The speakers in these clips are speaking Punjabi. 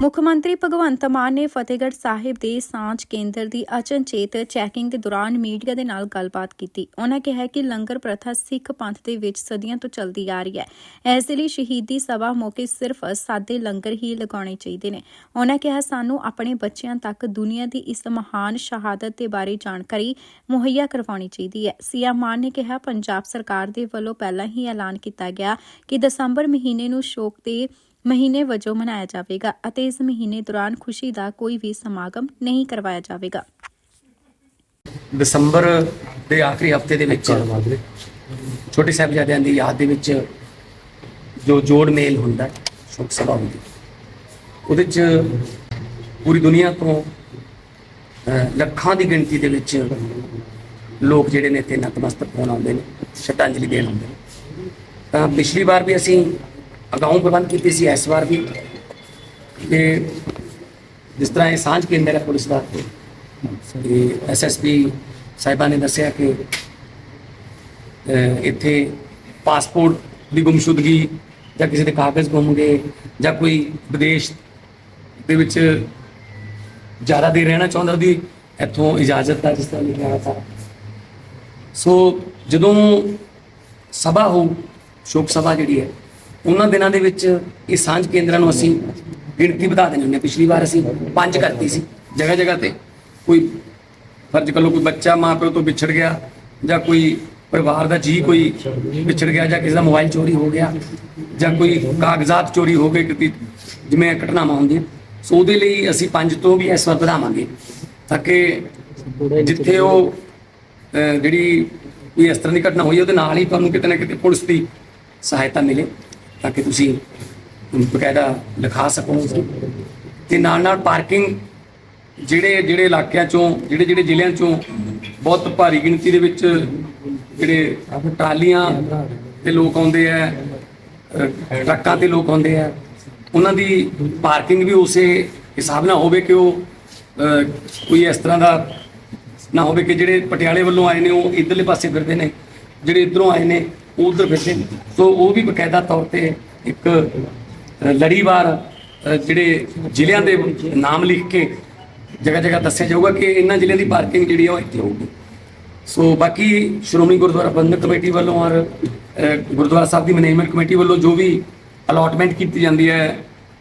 ਮੁੱਖ ਮੰਤਰੀ ਭਗਵੰਤ ਮਾਨ ਨੇ ਫਤਿਹਗੜ੍ਹ ਸਾਹਿਬ ਦੇ ਸਾਂਝ ਕੇਂਦਰ ਦੀ ਅਚਨਚੇਤ ਚੈਕਿੰਗ ਦੇ ਦੌਰਾਨ ਮੀਡੀਆ ਦੇ ਨਾਲ ਗੱਲਬਾਤ ਕੀਤੀ। ਉਹਨਾਂ ਕਿਹਾ ਕਿ ਲੰਗਰ ਪ੍ਰਥਾ ਸਿੱਖ ਪੰਥ ਦੇ ਵਿੱਚ ਸਦੀਆਂ ਤੋਂ ਚੱਲਦੀ ਆ ਰਹੀ ਹੈ। ਇਸ ਲਈ ਸ਼ਹੀਦੀ ਸਭਾ ਮੌਕੇ ਸਿਰਫ ਸਾਦੇ ਲੰਗਰ ਹੀ ਲਗਾਉਣੇ ਚਾਹੀਦੇ ਨੇ। ਉਹਨਾਂ ਕਿਹਾ, ਸਾਨੂੰ ਆਪਣੇ ਬੱਚਿਆਂ ਤੱਕ ਦੁਨੀਆ ਦੀ ਇਸ ਮਹਾਨ ਸ਼ਹਾਦਤ ਦੇ ਬਾਰੇ ਜਾਣਕਾਰੀ ਮੁਹੱਈਆ ਕਰਵਾਉਣੀ ਚਾਹੀਦੀ ਹੈ। ਸੀਐਮ ਮਾਨ ਨੇ ਕਿਹਾ, ਪੰਜਾਬ ਸਰਕਾਰ ਦੇ ਵੱਲੋਂ ਪਹਿਲਾਂ ਹੀ ਐਲਾਨ ਕੀਤਾ ਗਿਆ ਕਿ ਦਸੰਬਰ ਮਹੀਨੇ ਨੂੰ ਸ਼ੋਕ ਦੇ ਮਹੀਨੇ ਵਜੋਂ ਮਨਾਇਆ ਜਾਵੇਗਾ ਅਤੇ ਇਸ ਮਹੀਨੇ ਦੌਰਾਨ ਖੁਸ਼ੀ ਦਾ ਕੋਈ ਵੀ ਸਮਾਗਮ ਨਹੀਂ ਕਰਵਾਇਆ ਜਾਵੇਗਾ। ਦਸੰਬਰ ਦੇ ਆਖਰੀ ਹਫ਼ਤੇ ਦੇ ਵਿੱਚ ਛੋਟੇ ਸਾਹਿਬਜ਼ਾਦਿਆਂ ਦੀ ਯਾਦ ਦੇ ਵਿੱਚ ਜੋ ਜੋੜ ਮੇਲ ਹੁੰਦਾ, ਸ਼ੋਕ ਸਭਾ ਹੁੰਦੀ। ਉਹਦੇ ਚ ਪੂਰੀ ਦੁਨੀਆ ਤੋਂ ਲੱਖਾਂ ਦੀ ਗਿਣਤੀ ਦੇ ਵਿੱਚ ਲੋਕ ਜਿਹੜੇ ਨੇ ਇੱਥੇ ਨਤਮਸਤਕ ਹੋਣ ਆਉਂਦੇ ਨੇ, ਸ਼ਰਧਾਂਜਲੀ ਦੇਣ ਆਉਂਦੇ ਨੇ। ਤਾਂ ਪਿਛਲੀ ਵਾਰ ਵੀ ਅਸੀਂ ਅਗਾਊਂ ਪ੍ਰਬੰਧ ਕੀਤੇ ਸੀ ਇਸ ਵਾਰ ਵੀ। ਕਿ ਜਿਸ ਤਰ੍ਹਾਂ ਇਹ ਸਾਂਝ ਕੇਂਦਰ ਹੈ ਪੁਲਿਸ ਦਾ ਤੇ ਐਸਐਸਪੀ ਸਾਹਿਬਾਂ ਨੇ ਦੱਸਿਆ ਕਿ ਅਹ, ਇੱਥੇ ਪਾਸਪੋਰਟ ਦੀ ਗੁੰਮਸ਼ੁਦਗੀ ਜਾਂ ਕਿਸੇ ਦੇ ਕਾਗਜ਼ ਗੁੰਮ ਗਏ ਜਾਂ ਕੋਈ ਵਿਦੇਸ਼ ਦੇ ਵਿੱਚ ਜ਼ਿਆਦਾ ਦੇਰ ਰਹਿਣਾ ਚਾਹੁੰਦਾ ਉਹਦੀ ਇੱਥੋਂ ਇਜਾਜ਼ਤ ਦਾ ਜਿਸ ਤਰ੍ਹਾਂ ਲਿਖਿਆ ਹੋਇਆ ਸਾਰਾ ਸੋ ਜਦੋਂ ਸਭਾ ਹੋ ਸ਼ੋਕ ਸਭਾ ਜਿਹੜੀ ਹੈ ਉਹਨਾਂ ਦਿਨਾਂ ਦੇ ਵਿੱਚ ਇਹ ਸਾਂਝ ਕੇਂਦਰਾਂ ਨੂੰ ਅਸੀਂ ਗਿਣਤੀ ਵਧਾ ਦੇਣੀ ਹੁੰਦੀ ਹੈ ਪਿਛਲੀ ਵਾਰ ਅਸੀਂ ਪੰਜ ਕਰਤੀ ਸੀ। ਜਗ੍ਹਾ ਜਗ੍ਹਾ ਤੇ ਕੋਈ ਫਰਜ਼ ਕਰ ਲਓ ਕੋਈ ਬੱਚਾ ਮਾਂ ਪਿਓ ਤੋਂ ਵਿਛੜ ਗਿਆ ਜਾਂ ਕੋਈ ਪਰਿਵਾਰ ਦਾ ਜੀ ਕੋਈ ਵਿਛੜ ਗਿਆ ਜਾਂ ਕਿਸੇ ਦਾ ਮੋਬਾਈਲ ਚੋਰੀ ਹੋ ਗਿਆ ਜਾਂ ਕੋਈ ਕਾਗਜ਼ਾਤ ਚੋਰੀ ਹੋ ਗਏ ਕਿਤੇ ਜਿਵੇਂ ਘਟਨਾਵਾਂ ਹੁੰਦੀਆਂ। ਸੋ ਉਹਦੇ ਲਈ ਅਸੀਂ ਪੰਜ ਤੋਂ ਵੀ ਇਸ ਵਾਰ ਵਧਾਵਾਂਗੇ ਤਾਂ ਕਿ ਜਿੱਥੇ ਉਹ ਜਿਹੜੀ ਕੋਈ ਇਸ ਤਰ੍ਹਾਂ ਦੀ ਘਟਨਾ ਹੋਈ ਉਹਦੇ ਨਾਲ ਹੀ ਤੁਹਾਨੂੰ ਕਿਤੇ ਨਾ ਕਿਤੇ ਪੁਲਿਸ ਦੀ ਸਹਾਇਤਾ ਮਿਲੇ। ਤਾਂ ਕਿ ਤੁਸੀਂ ਬਕਾਇਦਾ ਲਿਖਾ ਸਕੋ। ਉਸ ਤੇ ਨਾਲ ਨਾਲ ਪਾਰਕਿੰਗ ਜਿਹੜੇ ਜਿਹੜੇ ਇਲਾਕਿਆਂ ਚੋਂ, ਜਿਹੜੇ ਜਿਹੜੇ ਜ਼ਿਲ੍ਹਿਆਂ ਚੋਂ ਬਹੁਤ ਭਾਰੀ ਗਿਣਤੀ ਦੇ ਵਿੱਚ ਜਿਹੜੇ ਟਰਾਲੀਆਂ ਤੇ ਲੋਕ ਆਉਂਦੇ ਆ ਟਰੱਕਾਂ ਤੇ ਲੋਕ ਆਉਂਦੇ ਆ, ਉਹਨਾਂ ਦੀ ਪਾਰਕਿੰਗ ਵੀ ਉਸੇ ਹਿਸਾਬ ਨਾਲ ਹੋਵੇ ਕਿ ਉਹ ਕੋਈ ਇਸ ਤਰ੍ਹਾਂ ਦਾ ਨਾ ਹੋਵੇ ਕਿ ਜਿਹੜੇ ਪਟਿਆਲੇ ਵੱਲੋਂ ਆਏ ਨੇ, ਉਹ ਇਧਰਲੇ ਪਾਸੇ ਫਿਰਦੇ ਨੇ, ਜਿਹੜੇ ਇਧਰੋਂ ਆਏ ਨੇ ਉਧਰ ਫਿਰਦੇ ਨੇ ਸੋ ਉਹ ਵੀ ਬਕਾਇਦਾ ਤੌਰ ਤੇ ਇੱਕ ਲੜੀਵਾਰ ਜਿਹੜੇ ਜ਼ਿਲ੍ਹਿਆਂ ਦੇ ਨਾਮ ਲਿਖ ਕੇ ਜਗ੍ਹਾ ਜਗ੍ਹਾ ਦੱਸਿਆ ਜਾਊਗਾ ਕਿ ਇਹਨਾਂ ਜ਼ਿਲ੍ਹਿਆਂ ਦੀ ਪਾਰਕਿੰਗ ਜਿਹੜੀ ਆ ਉਹ ਇੱਥੇ ਹੋਊਗੀ। ਸੋ ਬਾਕੀ ਸ਼੍ਰੋਮਣੀ ਗੁਰਦੁਆਰਾ ਪ੍ਰਬੰਧਕ ਕਮੇਟੀ ਵੱਲੋਂ ਔਰ ਗੁਰਦੁਆਰਾ ਸਾਹਿਬ ਦੀ ਮੈਨੇਜਮੈਂਟ ਕਮੇਟੀ ਵੱਲੋਂ ਜੋ ਵੀ ਅਲਾਟਮੈਂਟ ਕੀਤੀ ਜਾਂਦੀ ਹੈ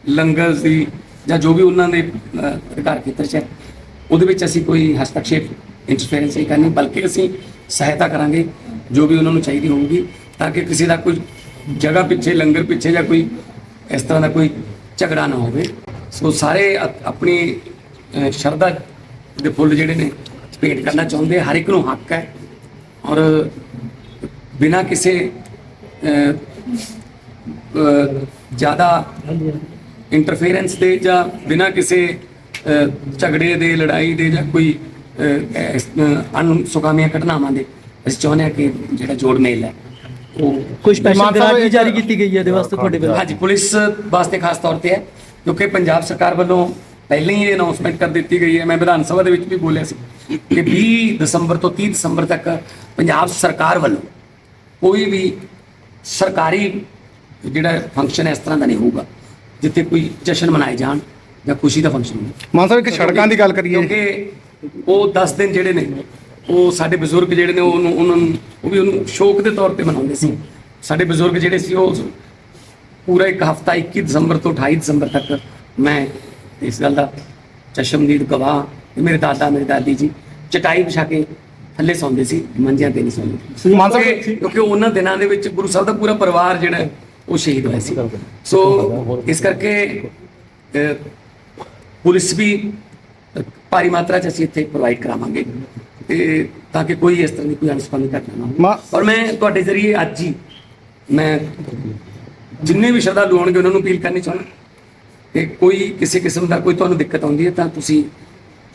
ਲੰਗਰ ਦੀ ਜਾਂ ਜੋ ਵੀ ਉਹਨਾਂ ਦੇ ਅਧਿਕਾਰ ਖੇਤਰ 'ਚ ਹੈ, ਉਹਦੇ ਵਿੱਚ ਅਸੀਂ ਕੋਈ ਹਸਤਕਸ਼ੇਪ ਇੰਟਰਫੇਰੈਂਸ ਨਹੀਂ ਕਰਨੀ, ਬਲਕਿ ਅਸੀਂ ਸਹਾਇਤਾ ਕਰਾਂਗੇ, ਜੋ ਵੀ ਉਹਨਾਂ ਨੂੰ ਚਾਹੀਦੀ ਹੋਊਗੀ। ਤਾਂ ਕਿ ਕਿਸੇ ਦਾ ਕੋਈ ਜਗ੍ਹਾ ਪਿੱਛੇ, ਲੰਗਰ ਪਿੱਛੇ ਜਾਂ ਕੋਈ ਇਸ ਤਰ੍ਹਾਂ ਦਾ ਕੋਈ ਝਗੜਾ ਨਾ ਹੋਵੇ। ਸੋ ਸਾਰੇ ਆਪਣੀ ਸ਼ਰਧਾ ਦੇ ਫੁੱਲ ਜਿਹੜੇ ਨੇ ਭੇਟ ਕਰਨਾ ਚਾਹੁੰਦੇ ਹਰ ਇੱਕ ਨੂੰ ਹੱਕ ਹੈ। ਔਰ ਬਿਨਾਂ ਕਿਸੇ ਜ਼ਿਆਦਾ ਇੰਟਰਫੇਰੈਂਸ ਦੇ ਜਾਂ ਬਿਨਾਂ ਕਿਸੇ ਝਗੜੇ ਦੇ, ਲੜਾਈ ਦੇ ਜਾਂ ਕੋਈ ਅਨਸੁਖਾਮੀਆਂ ਘਟਨਾਵਾਂ ਦੇ, ਅਸੀਂ ਚਾਹੁੰਦੇ ਹਾਂ ਕਿ ਜਿਹੜਾ ਜੋੜ ਮੇਲ ਹੈ। ਕੋਈ ਸਪੈਸ਼ਲ ਗ੍ਰਾਂਟ ਜਾਰੀ ਕੀਤੀ ਗਈ ਹੈ ਇਹਦੇ ਵਾਸਤੇ ਤੁਹਾਡੇ ਵੱਲੋਂ? ਹਾਂਜੀ ਪੁਲਿਸ ਵਾਸਤੇ ਖਾਸ ਤੌਰ ਤੇ ਹੈ ਕਿਉਂਕਿ ਪੰਜਾਬ ਸਰਕਾਰ ਵੱਲੋਂ ਪਹਿਲਾਂ ਹੀ ਇਹ ਅਨਾਉਂਸਮੈਂਟ ਕਰ ਦਿੱਤੀ ਗਈ ਹੈ। ਮੈਂ ਵਿਧਾਨ ਸਭਾ ਦੇ ਵਿੱਚ ਵੀ ਬੋਲਿਆ ਸੀ ਕਿ 20 ਦਸੰਬਰ ਤੋਂ 30 ਦਸੰਬਰ ਤੱਕ ਪੰਜਾਬ ਸਰਕਾਰ ਵੱਲੋਂ ਕੋਈ ਵੀ ਸਰਕਾਰੀ ਜਿਹੜਾ ਫੰਕਸ਼ਨ ਹੈ ਇਸ ਤਰ੍ਹਾਂ ਦਾ ਨਹੀਂ ਹੋਊਗਾ ਜਿੱਥੇ ਕੋਈ ਜਸ਼ਨ ਮਨਾਏ ਜਾਣ ਜਾਂ ਖੁਸ਼ੀ ਦਾ ਫੰਕਸ਼ਨ ਹੋਵੇ। ਮਾਨ ਸਾਹਿਬ ਇੱਕ ਸੜਕਾਂ ਦੀ ਗੱਲ ਕਰੀਏ। ਕਿਉਂਕਿ ਉਹ 10 ਦਿਨ ਜਿਹੜੇ ਨੇ ਉਹ ਸਾਡੇ ਬਜ਼ੁਰਗ ਜਿਹੜੇ ਨੇ ਉਹਨੂੰ ਉਹਨਾਂ ਨੂੰ ਉਹ ਵੀ ਉਹਨੂੰ ਸ਼ੌਕ ਦੇ ਤੌਰ ਤੇ ਮਨਾਉਂਦੇ ਸੀ। ਸਾਡੇ ਬਜ਼ੁਰਗ ਜਿਹੜੇ ਸੀ ਉਹ ਪੂਰਾ ਇੱਕ ਹਫਤਾ 21 ਦਸੰਬਰ ਤੋਂ 28 ਦਸੰਬਰ ਤੱਕ ਮੈਂ ਇਸ ਗੱਲ ਦਾ ਚਸ਼ਮਦੀਦ ਗਵਾਹ ਮੇਰੇ ਦਾਦਾ ਮੇਰੇ ਦਾਦੀ ਜੀ ਚਟਾਈ ਵਿਛਾ ਕੇ ਥੱਲੇ ਸੌਂਦੇ ਸੀ ਮੰਜਿਆਂ ਤੇ ਨਹੀਂ ਸੌਂਦੇ। ਮਾਨ ਸਾਹਿਬ ਕਿਉਂਕਿ ਉਹਨਾਂ ਦਿਨਾਂ ਦੇ ਵਿੱਚ ਗੁਰੂ ਸਾਹਿਬ ਦਾ ਪੂਰਾ ਪਰਿਵਾਰ ਜਿਹੜਾ ਉਹ ਸ਼ਹੀਦ ਹੋਇਆ ਸੀ। ਸੋ ਇਸ ਕਰਕੇ ਪੁਲਿਸ ਵੀ ਭਾਰੀ ਮਾਤਰਾ ਚ ਅਸੀਂ ਇੱਥੇ ਪ੍ਰੋਵਾਈਡ ਕਰਾਵਾਂਗੇ। ਤੇ ਤਾਂ ਕਿ ਕੋਈ ਇਸ ਤਰ੍ਹਾਂ ਦੀ ਕੋਈ ਅਨਸਪੰਦ ਘਟਨਾ ਨਾ ਮਾ- ਹੋਵੇ ਔਰ ਮੈਂ ਤੁਹਾਡੇ ਜ਼ਰੀਏ ਅੱਜ ਹੀ ਮੈਂ ਜਿੰਨੇ ਵੀ ਸ਼ਰਧਾਲੂ ਹੋਣਗੇ ਉਹਨਾਂ ਨੂੰ ਅਪੀਲ ਕਰਨੀ ਚਾਹੁੰਦਾ ਕਿ ਕੋਈ ਕਿਸੇ ਕਿਸਮ ਦਾ ਕੋਈ ਤੁਹਾਨੂੰ ਦਿੱਕਤ ਆਉਂਦੀ ਹੈ ਤਾਂ ਤੁਸੀਂ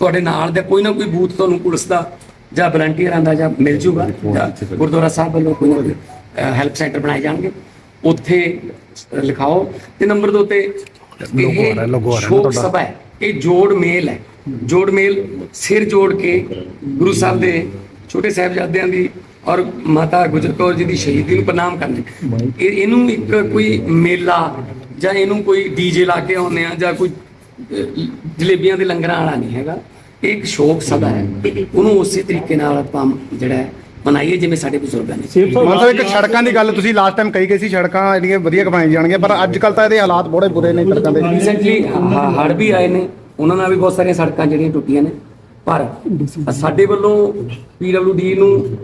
ਤੁਹਾਡੇ ਨਾਲ ਦਾ ਕੋਈ ਨਾ ਕੋਈ ਬੂਥ ਤੁਹਾਨੂੰ ਪੁਲਿਸ ਦਾ ਜਾਂ ਵਲੰਟੀਅਰਾਂ ਦਾ ਜਾਂ ਮਿਲ ਜੂਗਾ ਗੁਰਦੁਆਰਾ ਸਾਹਿਬ ਵੱਲੋਂ ਕੋਈ ਨਾ ਕੋਈ ਹੈਲਪ ਸੈਂਟਰ ਬਣਾਏ ਜਾਣਗੇ। ਉੱਥੇ ਲਿਖਾਓ ਤੇ ਨੰਬਰ ਦੋ ਤੇ ਇਹ ਸ਼ੋਕ ਸਭਾ ਹੈ ਇਹ ਜੋੜ ਮੇਲ ਹੈ। ਜੋੜ ਮੇਲ ਸਿਰ ਜੋੜ ਕੇ ਗੁਰੂ ਸਾਹਿਬ ਦੇ ਛੋਟੇ ਸਾਹਿਬਜ਼ਾਦਿਆਂ ਦੀ ਔਰ ਮਾਤਾ ਗੁਜਰ ਕੌਰ ਜੀ ਦੀ ਸ਼ਹੀਦੀ ਨੂੰ ਪ੍ਰਣਾਮ ਕਰਨੇ ਇਹ ਇਹਨੂੰ ਇੱਕ ਕੋਈ ਮੇਲਾ ਜਾਂ ਇਹਨੂੰ ਕੋਈ ਡੀਜੇ ਲਾ ਕੇ ਆਉਂਦੇ ਆ ਜਾਂ ਕੋਈ ਜਲੇਬੀਆਂ ਦੇ ਲੰਗਰਾਂ ਵਾਲਾ ਨਹੀਂ ਹੈਗਾ। ਇਹ ਇੱਕ ਸ਼ੌਕ ਸਦਾ ਹੈ। ਉਹਨੂੰ ਉਸੇ ਤਰੀਕੇ ਨਾਲ ਆਪਾਂ ਜਿਹੜਾ ਹੈ ਮਨਾਈਏ ਜਿਵੇਂ ਸਾਡੇ ਬਜ਼ੁਰਗਾਂ ਨੇ। ਸਾਹਿਬ ਇੱਕ ਸੜਕਾਂ ਦੀ ਗੱਲ ਤੁਸੀਂ ਲਾਸਟ ਟਾਈਮ ਕਹੀ ਗਈ ਸੀ ਸੜਕਾਂ ਜਿਹੜੀਆਂ ਵਧੀਆ ਬਣਾਈ ਜਾਣਗੀਆਂ ਪਰ ਅੱਜ ਕੱਲ ਤਾਂ ਇਹਦੇ ਹਾਲਾਤ ਬੜੇ ਬੁਰੇ ਨੇ ਸੜਕਾਂ ਦੇ। ਰੀਸੈਂਟਲੀ ਹੜ ਵੀ ਆਏ ਨੇ। ਉਹਨਾਂ ਨਾਲ ਵੀ ਬਹੁਤ ਸਾਰੀਆਂ ਸੜਕਾਂ ਜਿਹੜੀਆਂ ਟੁੱਟੀਆਂ ਨੇ। ਪਰ ਸਾਡੇ ਵੱਲੋਂ ਪੀਡਬਲਯੂਡੀ ਨੂੰ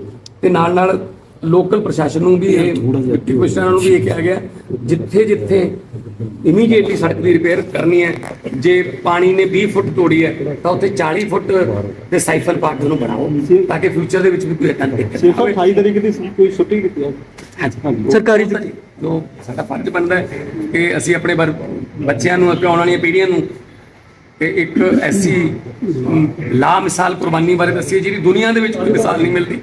ਤੇ ਨਾਲ ਨਾਲ ਲੋਕਲ ਪ੍ਰਸ਼ਾਸਨ ਨੂੰ ਵੀ ਇਹ ਡਿਪਟੀ ਕਮਿਸ਼ਨਰਾਂ ਨੂੰ ਵੀ ਇਹ ਕਿਹਾ ਗਿਆ ਜਿੱਥੇ ਜਿੱਥੇ ਇਮੀਡੀਏਟਲੀ ਸੜਕ ਦੀ ਰਿਪੇਅਰ ਕਰਨੀ ਹੈ ਜੇ ਪਾਣੀ ਨੇ 20 ਫੁੱਟ ਤੋੜੀ ਹੈ ਤਾਂ ਉੱਥੇ 40 ਫੁੱਟ ਦੇ ਸਾਈਫਨ ਪਾਰਟ ਨੂੰ ਬਣਾਓ ਤਾਂ ਕਿ ਫਿਊਚਰ ਦੇ ਵਿੱਚ ਵੀ ਕੋਈ ਏਦਾਂ ਦੀ ਦਿੱਕਤ ਨਾ ਹੋਵੇ 28 ਤਰੀਕ ਦੀ ਕੋਈ ਛੁੱਟੀ ਕੀਤੀ ਹੈ? ਸਰਕਾਰੀ ਜੋ ਸਾਡਾ ਫਰਜ਼ ਬਣਦਾ ਹੈ ਕਿ ਅਸੀਂ ਆਪਣੇ ਬੱਚਿਆਂ ਨੂੰ ਅਤੇ ਆਉਣ ਵਾਲੀਆਂ ਪੀੜ੍ਹੀਆਂ ਨੂੰ ਤੇ ਇੱਕ ਐਸੀ ਲਾ ਮਿਸਾਲ ਕੁਰਬਾਨੀ ਬਾਰੇ ਦੱਸੀਏ ਜਿਹੜੀ ਦੁਨੀਆ ਦੇ ਵਿੱਚ ਕੋਈ ਮਿਸਾਲ ਨਹੀਂ ਮਿਲਦੀ।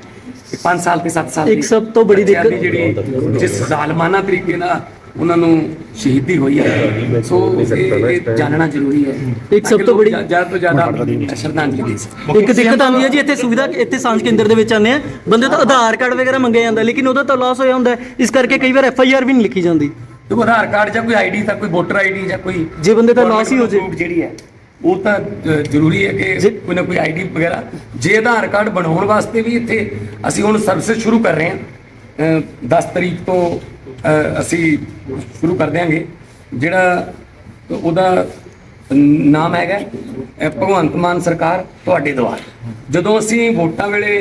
5 ਸਾਲ ਤੇ 7 ਸਾਲ ਇੱਕ ਸਭ ਤੋਂ ਬੜੀ ਦਿੱਕਤ- ਜਿਹੜੀ ਜਿਸ ਜ਼ਾਲਮਾਨਾ ਤਰੀਕੇ ਨਾਲ ਉਹਨਾਂ ਨੂੰ ਸ਼ਹੀਦੀ ਹੋਈ ਹੈ। ਸੋ ਇਹ ਇਹ ਜਾਣਨਾ ਜ਼ਰੂਰੀ ਹੈ। ਇੱਕ ਸਭ ਤਾਂ ਬੜੀ- ਜ਼ਿਆਦਾ ਤੋਂ ਜ਼ਿਆਦਾ ਸ਼ਰਧਾਂਜਲੀ ਦੇ ਸਕਣ ਇੱਕ ਦਿੱਕਤ ਆਉਂਦੀ ਹੈ ਜੀ ਇੱਥੇ ਸੁਵਿਧਾ ਇੱਥੇ ਸਾਂਝ ਕੇਂਦਰ ਦੇ ਵਿੱਚ ਆਉਂਦੇ ਆ ਬੰਦੇ ਤੋਂ ਆਧਾਰ ਕਾਰਡ ਵਗੈਰਾ ਮੰਗਿਆ ਜਾਂਦਾ ਲੇਕਿਨ ਉਹਦਾ ਤਾਂ ਲਾਸ ਹੋਇਆ ਹੁੰਦਾ। ਇਸ ਕਰਕੇ ਕਈ ਵਾਰ ਐਫ ਆਈ ਆਰ ਵੀ ਨਹੀਂ ਲਿਖੀ ਜਾਂਦੀ। ਤੇ ਆਧਾਰ ਕਾਰਡ ਜਾਂ ਕੋਈ ਆਈਡੀ ਤਾਂ ਕੋਈ ਵੋਟਰ ਆਈਡੀ ਜਾਂ ਕੋਈ ਜੇ ਬੰਦੇ ਦਾ loss ਹੀ ਹੋ ਜੇ। ਜਿਹੜੀ ਹੈ ਉਹ ਤਾਂ ਅ, ਜ਼ਰੂਰੀ ਹੈ ਕਿ ਕੋਈ ਨਾ ਕੋਈ ਆਈਡੀ ਵਗੈਰਾ ਜੇ ਆਧਾਰ ਕਾਰਡ ਬਣਾਉਣ ਵਾਸਤੇ ਵੀ ਇੱਥੇ ਅਸੀਂ ਹੁਣ ਸਰਵਿਸ ਸ਼ੁਰੂ ਕਰ ਰਹੇ ਹਾਂ। ਅ, 10 ਤਰੀਕ ਤੋਂ ਅ, ਅਸੀਂ ਸ਼ੁਰੂ ਕਰ ਦਿਆਂਗੇ। ਜਿਹੜਾ ਉਹਦਾ ਨਾਮ ਹੈਗਾ ਅ, ਭਗਵੰਤ ਮਾਨ ਸਰਕਾਰ ਤੁਹਾਡੇ ਦੁਆਰ ਜਦੋਂ ਅਸੀਂ ਵੋਟਾਂ ਵੇਲੇ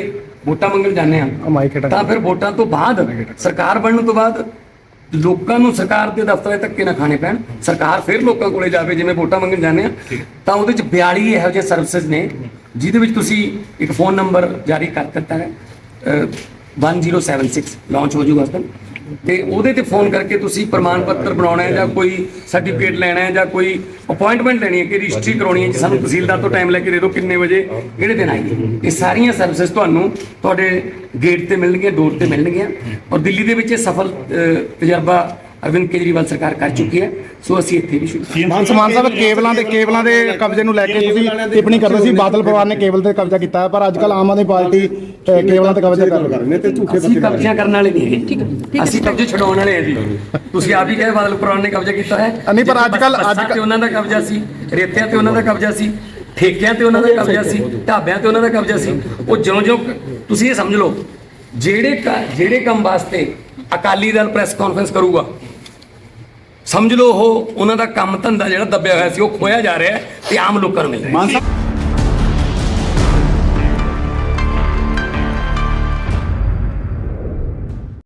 ਵੋਟਾਂ ਮੰਗਣ ਜਾਂਦੇ ਹਾਂ ਤਾਂ ਫਿਰ ਵੋਟਾਂ ਤੋਂ ਬਾਅਦ ਸਰਕਾਰ ਬਣਨ ਤੋਂ ਬਾਅਦ ਲੋਕਾਂ ਨੂੰ ਸਰਕਾਰ ਦੇ ਦਫ਼ਤਰਾਂ 'ਚ ਧੱਕੇ ਨਾ ਖਾਣੇ ਪੈਣ ਸਰਕਾਰ ਫਿਰ ਲੋਕਾਂ ਕੋਲੇ ਜਾਵੇ ਜਿਵੇਂ ਵੋਟਾਂ ਮੰਗਣ ਜਾਂਦੇ ਆ ਤਾਂ ਉਹਦੇ 'ਚ 42 ਇਹੋ ਜਿਹੇ ਸਰਵਿਸਿਜ਼ ਨੇ ਜਿਹਦੇ ਵਿੱਚ ਤੁਸੀਂ ਇੱਕ ਫੋਨ ਨੰਬਰ ਜਾਰੀ ਕਰ ਦਿੱਤਾ ਹੈ ਅਹ, 1076 ਲਾਂਚ ਹੋ ਜਾਊਗਾ ਉਸ ਦਿਨ। ਤੇ ਉਹਦੇ ਤੇ ਫੋਨ ਕਰਕੇ ਤੁਸੀਂ ਪ੍ਰਮਾਣ ਪੱਤਰ ਬਣਾਉਣਾ ਹੈ ਜਾਂ ਕੋਈ ਸਰਟੀਫਿਕੇਟ ਲੈਣਾ ਹੈ ਜਾਂ ਕੋਈ ਅਪਾਇੰਟਮੈਂਟ ਲੈਣੀ ਹੈ ਕਿ ਰਜਿਸਟਰੀ ਕਰਾਉਣੀ ਹੈ ਜੀ ਸਾਨੂੰ ਤਹਿਸੀਲਦਾਰ ਤੋਂ ਟਾਈਮ ਲੈ ਕੇ ਦੇ ਦਿਓ ਕਿੰਨੇ ਵਜੇ, ਕਿਹੜੇ ਦਿਨ ਆਈਏ ਇਹ ਸਾਰੀਆਂ ਸਰਵਿਸਿਜ਼ ਤੁਹਾਨੂੰ ਤੁਹਾਡੇ ਗੇਟ ਤੇ ਮਿਲਣਗੀਆਂ ਡੋਰ ਤੇ ਮਿਲਣਗੀਆਂ। ਔਰ ਦਿੱਲੀ ਦੇ ਵਿੱਚ ਇਹ ਸਫਲ ਤਜਰਬਾ ਅਰਵਿੰਦ ਕੇਜਰੀਵਾਲ ਸਰਕਾਰ ਕਰ ਚੁੱਕੀ ਹੈ ਸੋ ਅਸੀਂ ਇੱਥੇ ਵੀ ਸ਼ੁਰੂ ਮਾਨ ਸਮਾਨ ਸਾਹਿਬ ਕੇਬਲਾਂ ਦੇ ਕੇਬਲਾਂ ਦੇ ਕਬਜ਼ੇ ਨੂੰ ਲੈ ਕੇ ਤੁਸੀਂ ਟਿੱਪਣੀ ਕਰਦੇ ਸੀ ਬਾਦਲ ਪਰਿਵਾਰ ਨੇ ਕੇਬਲ ਤੇ ਕਬਜ਼ਾ ਕੀਤਾ ਹੈ ਪਰ ਅੱਜ ਕੱਲ ਆਮ ਆਦਮੀ ਪਾਰਟੀ ਕੇਬਲਾਂ ਤੇ ਕਬਜ਼ਾ ਕਰ ਰਹੇ ਨੇ ਤੇ ਝੂਠੇ ਅਸੀਂ ਕਬਜ਼ਾ ਕਰਨ ਵਾਲੇ ਨਹੀਂ ਹੈਗੇ ਅਸੀਂ ਕਬਜ਼ੇ ਛਡਾਉਣ ਵਾਲੇ ਹਾਂ ਜੀ। ਤੁਸੀਂ ਆਪ ਹੀ ਕਹੇ ਬਾਦਲ ਪੁਰਾਣ ਨੇ ਕਬਜ਼ਾ ਕੀਤਾ ਹੈ। ਨਹੀਂ, ਪਰ ਅੱਜ ਬੱਸਾਂ ਅੱਜ ਤੇ ਉਹਨਾਂ ਦਾ ਕਬਜ਼ਾ ਸੀ ਰੇਤਿਆਂ ਤੇ ਉਹਨਾਂ ਦਾ ਕਬਜ਼ਾ ਸੀ ਠੇਕਿਆਂ ਤੇ ਉਹਨਾਂ ਦਾ ਕਬਜ਼ਾ ਸੀ ਢਾਬਿਆਂ ਤੇ ਉਹਨਾਂ ਦਾ ਕਬਜ਼ਾ ਸੀ। ਉਹ ਜਿਉਂ-ਜਿਉਂ ਤੁਸੀਂ ਇਹ ਸਮਝ ਲਓ ਜਿਹੜੇ ਜਿਹੜੇ ਕੰਮ ਵਾਸਤੇ ਅਕਾਲੀ ਦਲ ਪ੍ਰੈਸ ਕਾਨਫਰੰਸ ਕਰੂਗਾ ਸਮਝ ਲਓ ਉਹ, ਉਹਨਾਂ ਦਾ ਕੰਮ ਧੰਦਾ ਜਿਹੜਾ ਦੱਬਿਆ ਹੋਇਆ ਸੀ, ਉਹ ਖੋਇਆ ਜਾ ਰਿਹਾ ਤੇ ਆਮ ਲੋਕਾਂ ਨੂੰ ਮਿਲ ਰਿਹਾ